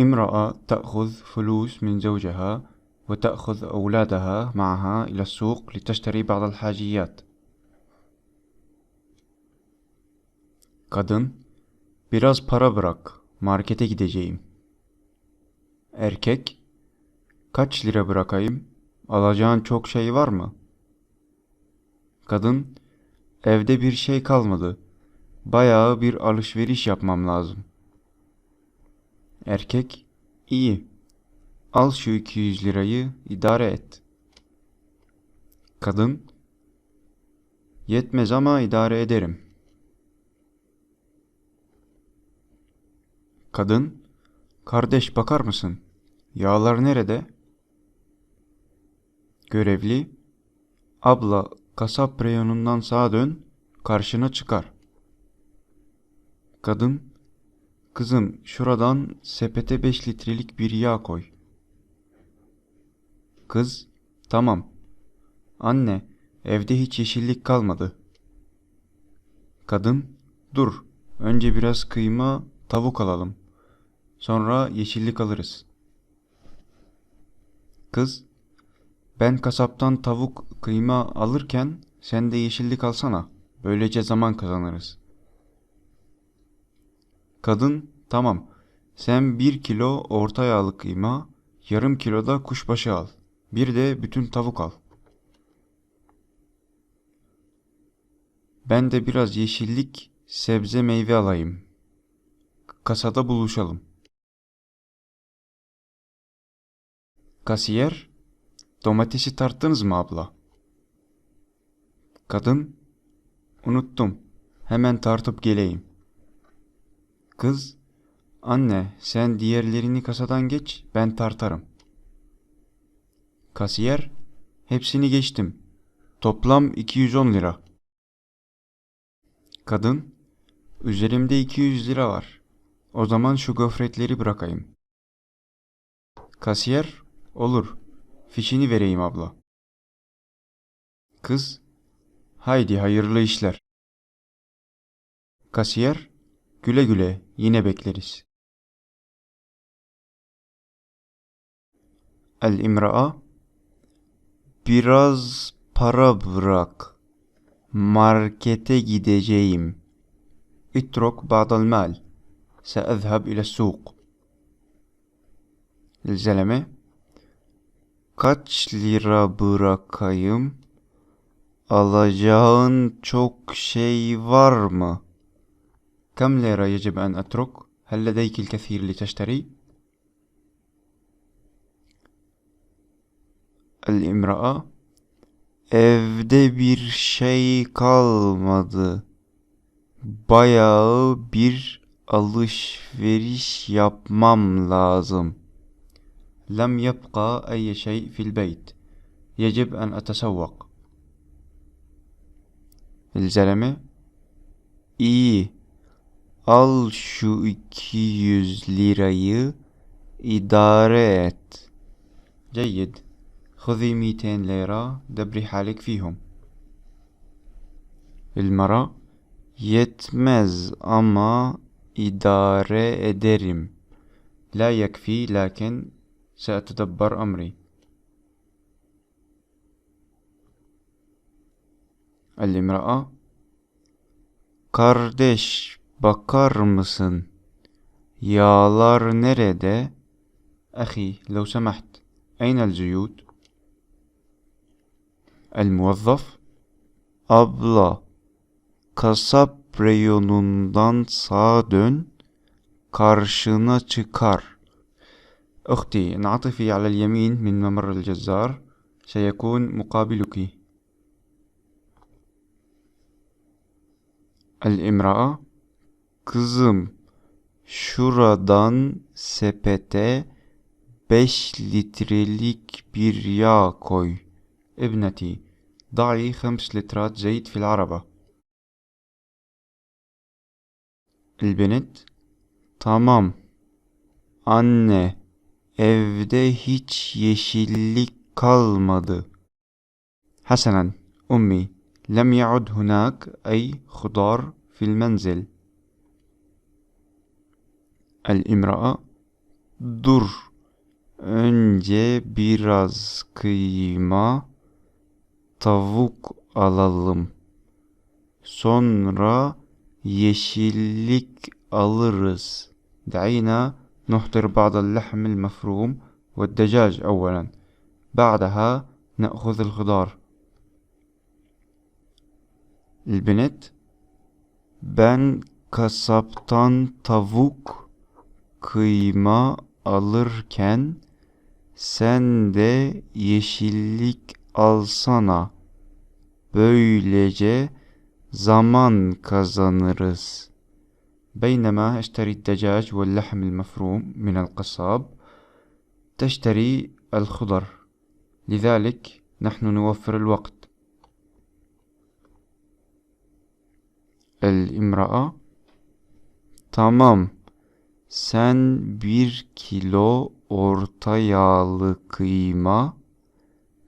امرأة تأخذ فلوس من زوجها وتأخذ أولادها معها إلى السوق لتشتري بعض الحاجيات. Kadın, biraz para bırak, markete gideceğim. Erkek, kaç lira bırakayım, alacağın çok şey var mı? Kadın, evde bir şey kalmadı, bayağı bir alışveriş yapmam lazım. Erkek, iyi, al şu 200 lirayı idare et. Kadın, yetmez ama idare ederim. Kadın, kardeş bakar mısın? Yağlar nerede? Görevli, abla kasap reyonundan sağa dön, karşına çıkar. Kadın, kızım şuradan sepete 5 litrelik bir yağ koy. Kız, tamam. Anne, evde hiç yeşillik kalmadı. Kadın, dur, önce biraz kıyma, tavuk alalım. Sonra yeşillik alırız. Kız, ben kasaptan tavuk kıyma alırken sen de yeşillik alsana. Böylece zaman kazanırız. Kadın, tamam. Sen bir kilo orta yağlı kıyma, yarım kilo da kuşbaşı al. Bir de bütün tavuk al. Ben de biraz yeşillik, sebze meyve alayım. Kasada buluşalım. Kasiyer, domatesi tarttınız mı abla? Kadın, unuttum. Hemen tartıp geleyim. Kız, anne sen diğerlerini kasadan geç, ben tartarım. Kasiyer, hepsini geçtim. Toplam 210 lira. Kadın, üzerimde 200 lira var. O zaman şu gofretleri bırakayım. Kasiyer, olur. Fişini vereyim abla. Kız, haydi hayırlı işler. Kasiyer, güle güle yine bekleriz. El-İmra'a, biraz para bırak. Markete gideceğim. اترك بعض المال سأذهب إلى السوق الزلمة Kaç lira bırakayım? Alacağın çok şey var mı? كم ليرة يجب أن أترك؟ هل لديك الكثير لتشتري؟ الامرأة Evde bir şey kalmadı. Bayağı bir alışveriş yapmam lazım. لم يبقى أي شيء في البيت. يجب أن أتسوق. الزلمة İyi. Al şu 200 lirayı idare et. جيد. خذي 200 ليرة دبري حالك فيهم. المرأة yetmez ama idare ederim. لا يكفي لكن سأتدبر أمري. الامرأة Kardeş bakar mısın? Yağlar nerede? أخي لو سمحت أين الزيوت؟ الموظف أبلا kasap reyonundan sağa dön karşına أختي انعطفي على اليمين من ممر الجزار سيكون مقابلك. الامرأة Kızım şuradan sepete beş litrelik bir yağ koy. ابنتي ضعي خمس لترات زيت في العربة البنت Tamam. Anne, evde hiç yeşillik kalmadı. حسنا أمي لم يعد هناك أي خضار في المنزل الامرأة Dur. Önce biraz kıyma, tavuk alalım. Sonra yeşillik alırız. دعينا نحضر بعض اللحم المفروم والدجاج أولا بعدها نأخذ الخضار البنت ben kasaptan tavuk kıyma alırken sen de yeşillik alsana. Böylece zaman kazanırız. بينما اشتري الدجاج واللحم المفروم من القصاب تشتري الخضر لذلك نحن نوفر الوقت الامرأة Tamam. Sen bir kilo orta yağlı kıyma,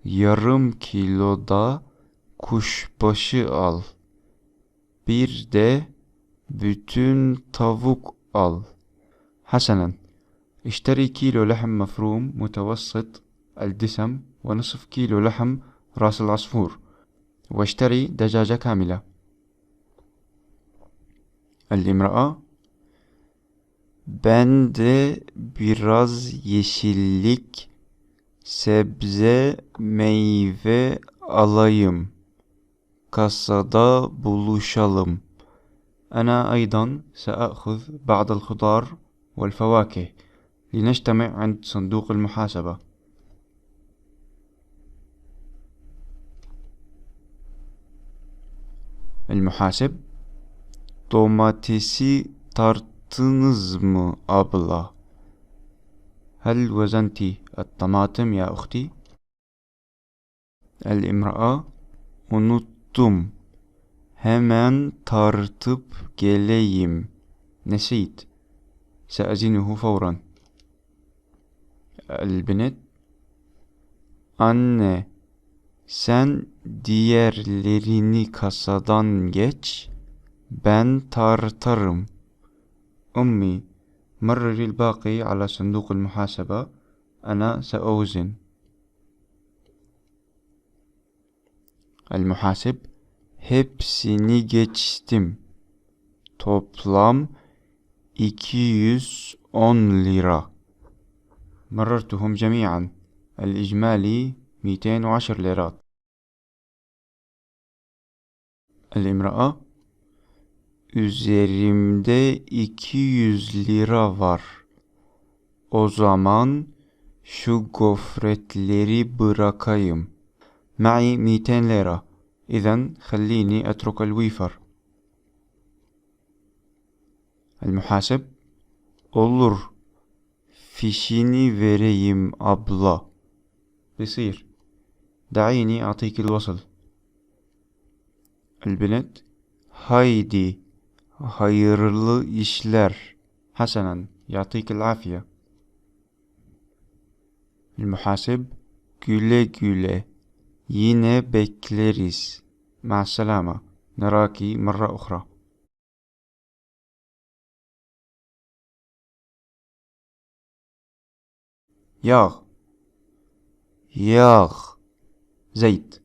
yarım kilo da kuşbaşı al. Bir de bütün tavuk al. حسنا اشتري كيلو لحم مفروم متوسط الدسم ونصف كيلو لحم راس العصفور واشتري دجاجة كاملة الامرأة Ben de biraz yeşillik, sebze, meyve alayım. Kasada buluşalım. أنا أيضا سأخذ بعض الخضار والفواكه لنجتمع عند صندوق المحاسبة المحاسب domatesi tarttınız mı abla? هل وزنتي الطماطم يا أختي؟ الامرأة unuttum. Hemen tartıp geleyim. Nesit. سأزنه فورا. البنت Anne, sen diğerlerini kasadan geç, ben tartarım. أمي مرري الباقي على صندوق المحاسبة أنا سأوزن المحاسب hepsini geçtim. Toplam 210 lira. مررتهم جميعا الإجمالي 210 ليرات الامرأة Üzerimde 200 lira var. O zaman şu gofretleri bırakayım. معي 200 ليرة. إذا خليني أترك الويفر. المحاسب Olur. Fişini vereyim abla. بيصير. دعيني أعطيك الوصل. البنت haydi hayırlı işler. Hasanen, yatikil afiye. Muhasib, güle güle. Yine bekleriz. Ma'salama. Neraki mırra uhra. Yağ. Yağ. Zeyt.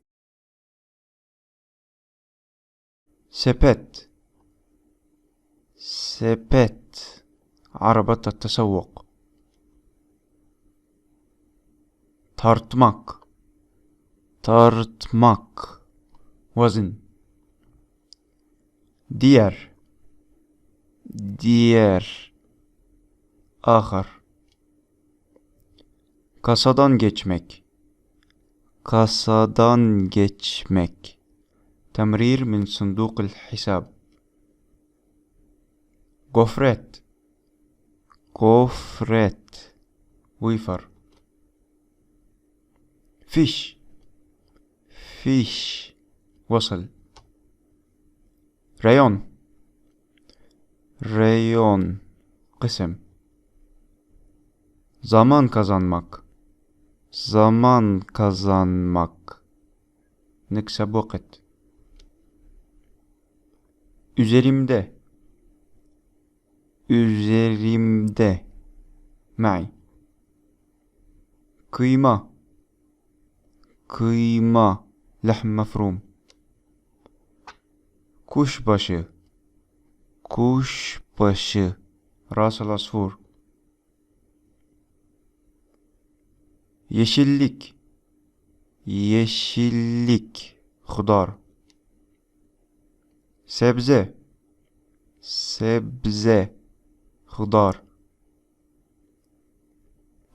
Sepet sepet. Araba tasavvuk. Tartmak. Tartmak. Vazin. Diğer. Diğer. Ahar. Kasadan geçmek. Kasadan geçmek. Temrir min sunduk el hisab. gofret gofret ويفر fiş fiş وصل ريون reyon قسم zaman kazanmak zaman kazanmak نكسب وقت üzerimde üzerimde. May. Kıyma. Kıyma. Lahm mafrum kuşbaşı. Kuşbaşı. Rasal asfur yeşillik. Yeşillik. Hudar sebze. Sebze. خضار.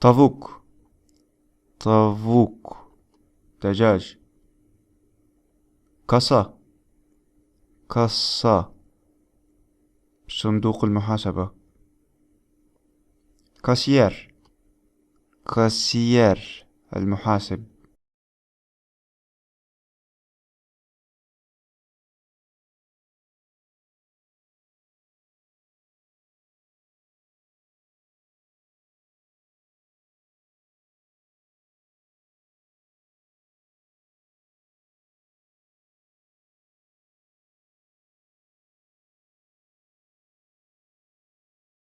طاووق. طاووق. دجاج. كاسا. كاسا. صندوق المحاسبة. كاسير كاسير المحاسب.